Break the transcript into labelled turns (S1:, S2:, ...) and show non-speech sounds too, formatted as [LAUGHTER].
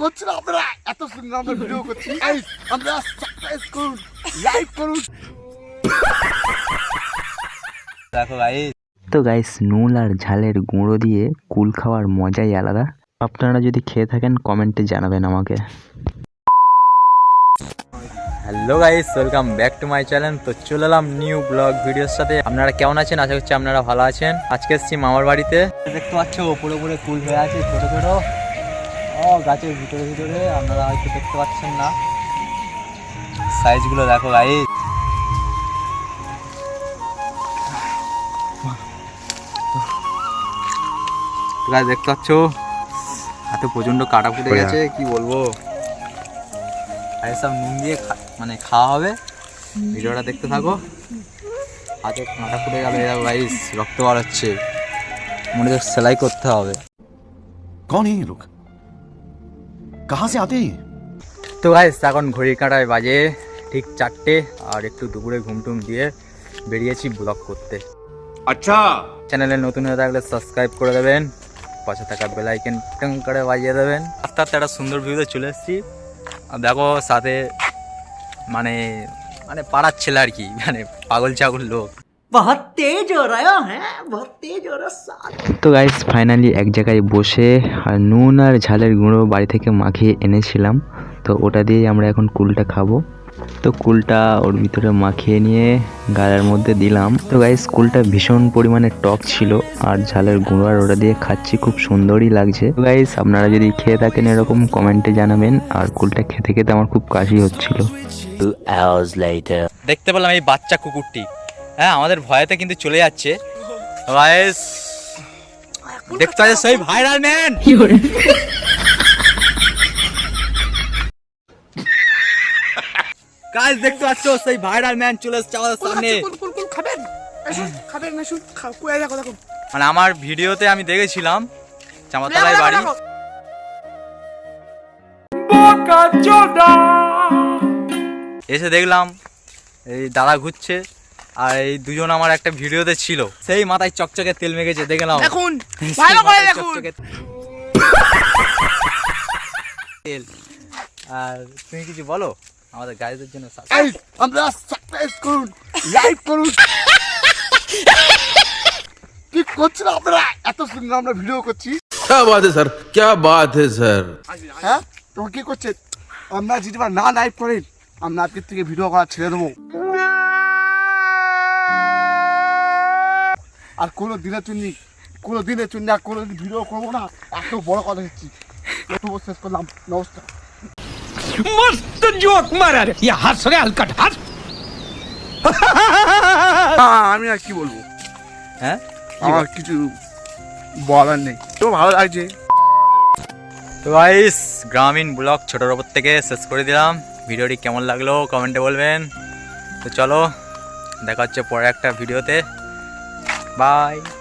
S1: করছেন আপনারা? এত সুন্দর আমরা ভিডিও করছি। আমরা সাবস্ক্রাইব করুন লাইক করুন।
S2: দেখো ভাই
S3: তো গাইস নুন আর ঝালের গুঁড়ো দিয়ে কুল খাওয়ার মজাই আলাদা। আপনারা যদি খেয়ে থাকেন কমেন্টে জানাবেন আমাকে।
S2: Hello guys welcome back to my channel তো চলে এলাম নিউ ব্লগ ভিডিওর সাথে। আপনারা কেমন আছেন? আশা করছি আপনারা ভালো আছেন। আজকে এসেছি মামার বাড়িতে। দেখতে পাচ্ছ ওপরে উপরে কুল হয়ে আছে ছোট ছোট। গাছের ভিতরে ভিতরে আপনারা হয়তো দেখতে পাচ্ছেন না। সাইজগুলো দেখো গাই গাছ দেখতে পাচ্ছ? হাতে প্রচণ্ড কাটা ফুটে গেছে কি বলব? আর সব নুন দিয়ে মানে খাওয়া হবে। ভিডিওটা দেখতে থাকো। হাতে কাঁটা ফুটে গেল এরা গাইস রক্ত বার হচ্ছে মনে সেলাই করতে হবে।
S4: কোন এই লোক কাহা সে আতে
S2: তো গাইস এখন ঘড়ির কাঁটায় বাজে ঠিক চারটে আর একটু দুপুরে ঘুম টুম দিয়ে বেরিয়েছি ব্লগ করতে
S4: আচ্ছা
S2: চ্যানেলে নতুন হয়ে থাকলে সাবস্ক্রাইব করে দেবেন পাশে থাকা বেল আইকন টং করে বাজিয়ে দেবেন আস্তে আস্তে একটা সুন্দর ভিউতে চলে এসেছি আর দেখো সাথে মানে মানে পাড়ার ছেলে আর কি মানে পাগল চাগল লোক
S5: বহুত তেজ হো রহা হ্যাঁ বহুত তেজ হো রহা
S3: তো গাইস ফাইনালি এক জায়গায় বসে আর নুন আর ঝালের গুঁড়ো বাড়ি থেকে মাখিয়ে এনেছিলাম। তো ওটা দিয়েই আমরা এখন কুলটা খাব। তো কুলটা ওর ভিতরে মাখিয়ে নিয়ে গালের মধ্যে দিলাম। তো গাইস কুলটা ভীষণ পরিমাণে টক ছিল আর ঝালের গুঁড়ো আর ওটা দিয়ে খাচ্ছি খুব সুন্দরই লাগছে। তো গাইস আপনারা যদি খেয়ে থাকেন এরকম কমেন্টে জানাবেন। আর কুলটা খেতে খেতে আমার খুব কাশি হচ্ছিল।
S2: দেখতে পেলাম এই বাচ্চা কুকুরটি। হ্যাঁ আমাদের ভয়েতে কিন্তু চলে যাচ্ছে। গাইস দেখতে পাচ্ছ সেই ভাইরাল ম্যান গাইস দেখতে পাচ্ছ সেই ভাইরাল ম্যান চলে এসেছে আমাদের সামনে।
S1: খাবেন? খাবেন কুয়া দেখো দেখো।
S2: মানে আমার ভিডিওতে আমি দেখেছিলাম চামাতলায় বাড়ি। এসে দেখলাম এই দাদা ঘুরছে। আর এই দুজন আমার একটা ভিডিওতে ছিল সেই মাথায় চকচকে তেল মেখেছে দেখলাম
S1: দেখুন
S2: সেই
S1: ভালো করে
S2: মাথায়
S1: দেখুন
S2: চকচকে তেল আর তুমি কিছু বলো আমাদের গাড়িদের জন্য সাবস্ক্রাইব-
S1: Guys, আমরা সাবস্ক্রাইব করুন লাইক করুন কি করছেন আপনারা এত সুন্দর আমরা ভিডিও করছি
S6: क्या बात है सर क्या बात है सर
S1: হ্যাঁ তোমার কি করছেন আমরা যদি বা না লাইভ করেন আমরা আজকের থেকে ভিডিও করা ছেড়ে দেবো আর কোনো দিনের চুন্নি কোনো দিনের চুন্নি আর কোনো দিন ভিডিও করব না। এত বড় কথা হচ্ছি। শেষ করলাম। নমস্কার।
S7: মস্ত জোক মারার। ইয়া হাস রে হালকাট হাস [LAUGHS] হ্যাঁ,
S1: আমি আর কি বলব?
S2: হ্যাঁ?
S1: আমার কিছু বলার নেই। তো ভালো লাগছে।
S2: তো গাইস গ্রামীণ ব্লক ছোট রোবট থেকে শেষ করে দিলাম। ভিডিওটি কেমন লাগল কমেন্টে বলবেন। তো চলো দেখা হচ্ছে পরে একটা ভিডিওতে। Bye.